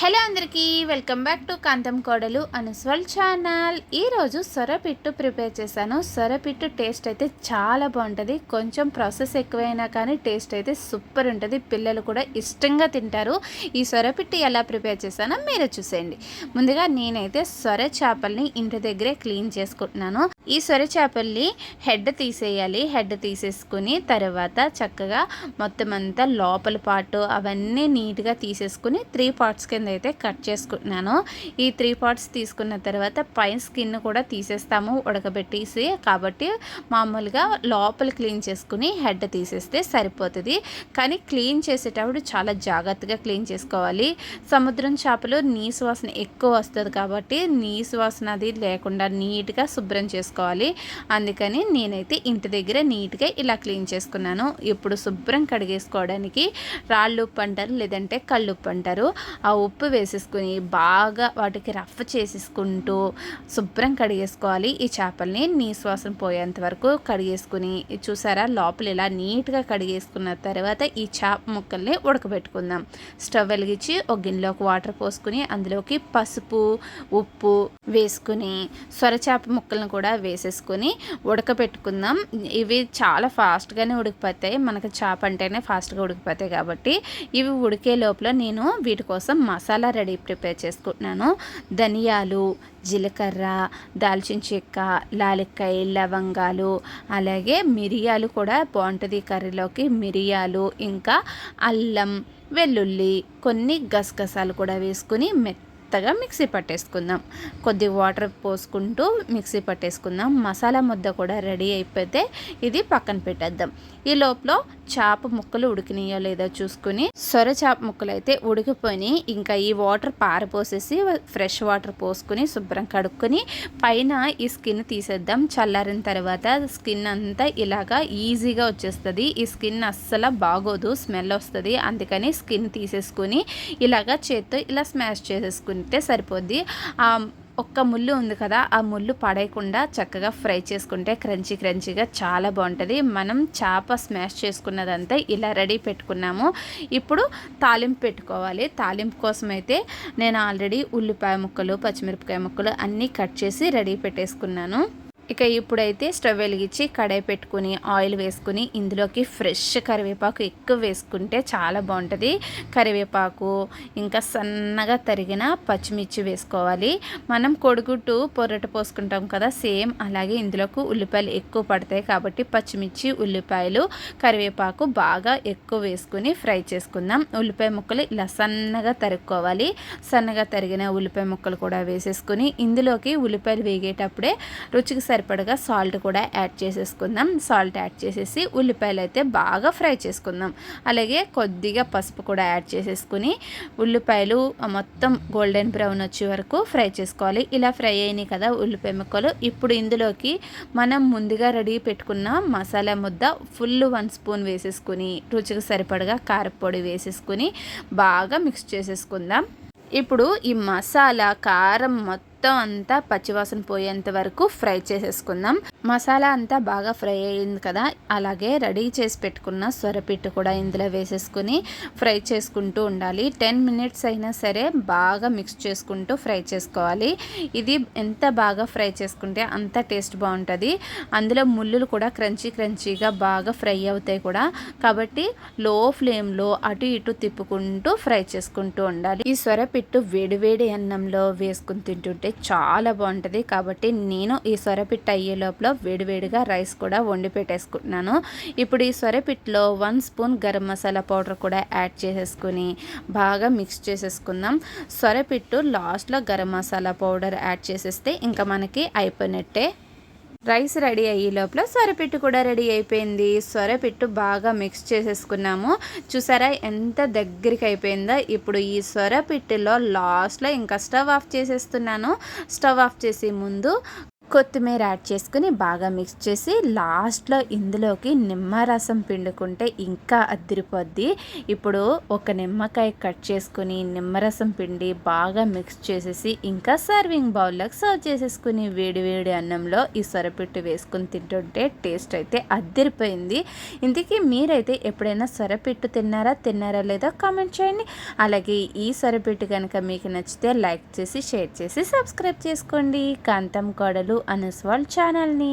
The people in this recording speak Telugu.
హలో అందరికీ వెల్కమ్ బ్యాక్ టు కాంతం కోడలు అనుస్వల్ ఛానల్. ఈరోజు సొరపిట్టు ప్రిపేర్ చేశాను. సొరపిట్టు టేస్ట్ అయితే చాలా బాగుంటుంది. కొంచెం ప్రాసెస్ ఎక్కువైనా కానీ టేస్ట్ అయితే సూపర్ ఉంటుంది. పిల్లలు కూడా ఇష్టంగా తింటారు. ఈ సొరపిట్టు ఎలా ప్రిపేర్ చేశానో మీరు చూసేయండి. ముందుగా నేనైతే సొర చేపల్ని ఇంటి దగ్గరే క్లీన్ చేసుకుంటున్నాను. ఈ సొర చేపల్ని హెడ్ తీసేయాలి. హెడ్ తీసేసుకుని తర్వాత చక్కగా మొత్తం అంతా లోపల పాటు అవన్నీ నీట్గా తీసేసుకుని త్రీ పార్ట్స్ కింద అయితే కట్ చేసుకుంటున్నాను. ఈ త్రీ పార్ట్స్ తీసుకున్న తర్వాత పైన స్కిన్ కూడా తీసేస్తాము ఉడకబెట్టేసి. కాబట్టి మామూలుగా లోపల క్లీన్ చేసుకుని హెడ్ తీసేస్తే సరిపోతుంది. కానీ క్లీన్ చేసేటప్పుడు చాలా జాగ్రత్తగా క్లీన్ చేసుకోవాలి. సముద్రం చేపలు నీసు వాసన ఎక్కువ వస్తుంది కాబట్టి నీసు వాసన అది లేకుండా నీట్గా శుభ్రం చేసుకోవాలి. అందుకని నేనైతే ఇంటి దగ్గర నీట్గా ఇలా క్లీన్ చేసుకున్నాను. ఇప్పుడు శుభ్రం కడిగేసుకోవడానికి రాళ్ళు ఉప్పు అంటారు లేదంటే కళ్ళు ఉప్పు అంటారు. ఆ ఉప్పు ఉప్పు వేసేసుకుని బాగా వాటికి రఫ్ చేసేసుకుంటూ శుభ్రం కడిగేసుకోవాలి. ఈ చేపల్ని నీ శ్వాసం పోయేంత వరకు కడిగేసుకుని చూసారా? లోపల ఇలా నీట్గా కడిగేసుకున్న తర్వాత ఈ చేప ముక్కల్ని ఉడకబెట్టుకుందాం. స్టవ్ వెలిగించి ఒక గిన్నెలోకి వాటర్ పోసుకుని అందులోకి పసుపు ఉప్పు వేసుకుని సొరచేప ముక్కలను కూడా వేసేసుకొని ఉడకబెట్టుకుందాం. ఇవి చాలా ఫాస్ట్గానే ఉడికిపోతాయి. మనకు చేప అంటేనే ఫాస్ట్గా ఉడికిపోతాయి కాబట్టి ఇవి ఉడికే లోపల నేను వీటి కోసం మసాలా రెడీ ప్రిపేర్ చేసుకుంటున్నాను. ధనియాలు జీలకర్ర దాల్చిన చెక్క లాలిక్కాయ లవంగాలు అలాగే మిరియాలు కూడా బాగుంటుంది కర్రీలోకి. మిరియాలు ఇంకా అల్లం వెల్లుల్లి కొన్ని గసగసాలు కూడా వేసుకుని మెత్త మెత్తగా మిక్సీ పట్టేసుకుందాం. కొద్ది వాటర్ పోసుకుంటూ మిక్సీ పట్టేసుకుందాం. మసాలా ముద్ద కూడా రెడీ అయిపోతే ఇది పక్కన పెట్టేద్దాం. ఈ లోపల చేప ముక్కలు ఉడికినాయో లేదో చూసుకుని సొర చేప ముక్కలు అయితే ఉడికిపోయి ఇంకా ఈ వాటర్ పారపోసేసి ఫ్రెష్ వాటర్ పోసుకుని శుభ్రం కడుక్కొని పైన ఈ స్కిన్ తీసేద్దాం. చల్లారిన తర్వాత స్కిన్ అంతా ఇలాగా ఈజీగా వచ్చేస్తుంది. ఈ స్కిన్ అస్సలు బాగోదు స్మెల్ వస్తుంది. అందుకని స్కిన్ తీసేసుకుని ఇలాగా చేత్తో ఇలా స్మాష్ చేసేసుకుంటే చేసుకుంటే సరిపోద్ది ఒక్క ముళ్ళు ఉంది కదా ఆ ముళ్ళు పడేయకుండా చక్కగా ఫ్రై చేసుకుంటే క్రంచీ క్రంచీగా చాలా బాగుంటుంది. మనం చేప స్మాష్ చేసుకున్నదంతా ఇలా రెడీ పెట్టుకున్నాము. ఇప్పుడు తాలింపు పెట్టుకోవాలి. తాలింపు కోసం అయితే నేను ఆల్రెడీ ఉల్లిపాయ ముక్కలు పచ్చిమిరపకాయ ముక్కలు అన్నీ కట్ చేసి రెడీ పెట్టేసుకున్నాను. ఇక ఇప్పుడైతే స్టవ్ వెలిగించి కడాయి పెట్టుకుని ఆయిల్ వేసుకుని ఇందులోకి ఫ్రెష్ కరివేపాకు ఎక్కువ వేసుకుంటే చాలా బాగుంటుంది. కరివేపాకు ఇంకా సన్నగా తరిగిన పచ్చిమిర్చి వేసుకోవాలి. మనం కొడుగుట్టు పొర్రట పోసుకుంటాం కదా సేమ్ అలాగే ఇందులోకి ఉల్లిపాయలు ఎక్కువ పడతాయి కాబట్టి పచ్చిమిర్చి ఉల్లిపాయలు కరివేపాకు బాగా ఎక్కువ వేసుకుని ఫ్రై చేసుకుందాం. ఉల్లిపాయ ముక్కలు ఇలా సన్నగా తరుక్కోవాలి. సన్నగా తరిగిన ఉల్లిపాయ ముక్కలు కూడా వేసేసుకుని ఇందులోకి ఉల్లిపాయలు వేగేటప్పుడే రుచికి సరిపడగా సాల్ట్ కూడా యాడ్ చేసేసుకుందాం. సాల్ట్ యాడ్ చేసేసి ఉల్లిపాయలు అయితే బాగా ఫ్రై చేసుకుందాం. అలాగే కొద్దిగా పసుపు కూడా యాడ్ చేసేసుకుని ఉల్లిపాయలు మొత్తం గోల్డెన్ బ్రౌన్ వచ్చే వరకు ఫ్రై చేసుకోవాలి. ఇలా ఫ్రై అయినాయి కదా ఉల్లిపాయ ముక్కలు. ఇప్పుడు ఇందులోకి మనం ముందుగా రెడీ పెట్టుకున్న మసాలా ముద్ద ఫుల్ వన్ స్పూన్ వేసేసుకుని రుచికి సరిపడగా కారపొడి వేసేసుకుని బాగా మిక్స్ చేసేసుకుందాం. ఇప్పుడు ఈ మసాలా కారం మొత్తం మొత్తం అంతా పచ్చివాసన పోయేంత వరకు ఫ్రై చేసేసుకుందాం. మసాలా అంతా బాగా ఫ్రై అయింది కదా అలాగే రెడీ చేసి పెట్టుకున్న సొరపిట్టు కూడా ఇందులో వేసేసుకుని ఫ్రై చేసుకుంటూ ఉండాలి. టెన్ మినిట్స్ అయినా సరే బాగా మిక్స్ చేసుకుంటూ ఫ్రై చేసుకోవాలి. ఇది ఎంత బాగా ఫ్రై చేసుకుంటే అంత టేస్ట్ బాగుంటుంది. అందులో ముళ్ళులు కూడా క్రంచీ క్రంచీగా బాగా ఫ్రై అవుతాయి కూడా. కాబట్టి లో ఫ్లేమ్లో అటు ఇటు తిప్పుకుంటూ ఫ్రై చేసుకుంటూ ఉండాలి. ఈ సొరపిట్టు వేడివేడి అన్నంలో వేసుకుని తింటుంటే అయితే చాలా బాగుంటుంది. కాబట్టి నేను ఈ సొరపిట్ట అయ్యే లోపల వేడివేడిగా రైస్ కూడా వండి పెట్టేసుకుంటున్నాను. ఇప్పుడు ఈ సొరపిట్లో one spoon garam masala powder కూడా యాడ్ చేసేసుకుని బాగా మిక్స్ చేసేసుకుందాం. సొరపిట్టు లాస్ట్లో గరం మసాలా పౌడర్ యాడ్ చేసేస్తే ఇంకా మనకి అయిపోయినట్టే. రైస్ రెడీ అయ్యే లోపల సొరపిట్టు కూడా రెడీ అయిపోయింది. సొరపిట్టు బాగా మిక్స్ చేసేసుకున్నాము. చూసారా ఎంత దగ్గరికి అయిపోయిందో. ఇప్పుడు ఈ సొరపిట్టులో లాస్ట్లో ఇంకా స్టవ్ ఆఫ్ చేసేస్తున్నాను. స్టవ్ ఆఫ్ చేసే ముందు కొత్తిమీర యాడ్ చేసుకుని బాగా మిక్స్ చేసి లాస్ట్లో ఇందులోకి నిమ్మరసం పిండుకుంటే ఇంకా అద్దరిపోద్ది ఇప్పుడు ఒక నిమ్మకాయ కట్ చేసుకుని నిమ్మరసం పిండి బాగా మిక్స్ చేసేసి ఇంకా సర్వింగ్ బౌల్లోకి సర్వ్ చేసేసుకుని వేడి వేడి అన్నంలో ఈ సొరపిట్టు వేసుకుని తింటుంటే టేస్ట్ అయితే అద్దరిపోయింది ఇంతకీ మీరైతే ఎప్పుడైనా సొరపిట్టు తిన్నారా తిన్నారా లేదో కామెంట్ చేయండి. అలాగే ఈ సొరపిట్టు కనుక మీకు నచ్చితే లైక్ చేసి షేర్ చేసి సబ్స్క్రైబ్ చేసుకోండి. కాంతం కోడలు అనుస్వాల్ ఛానల్ని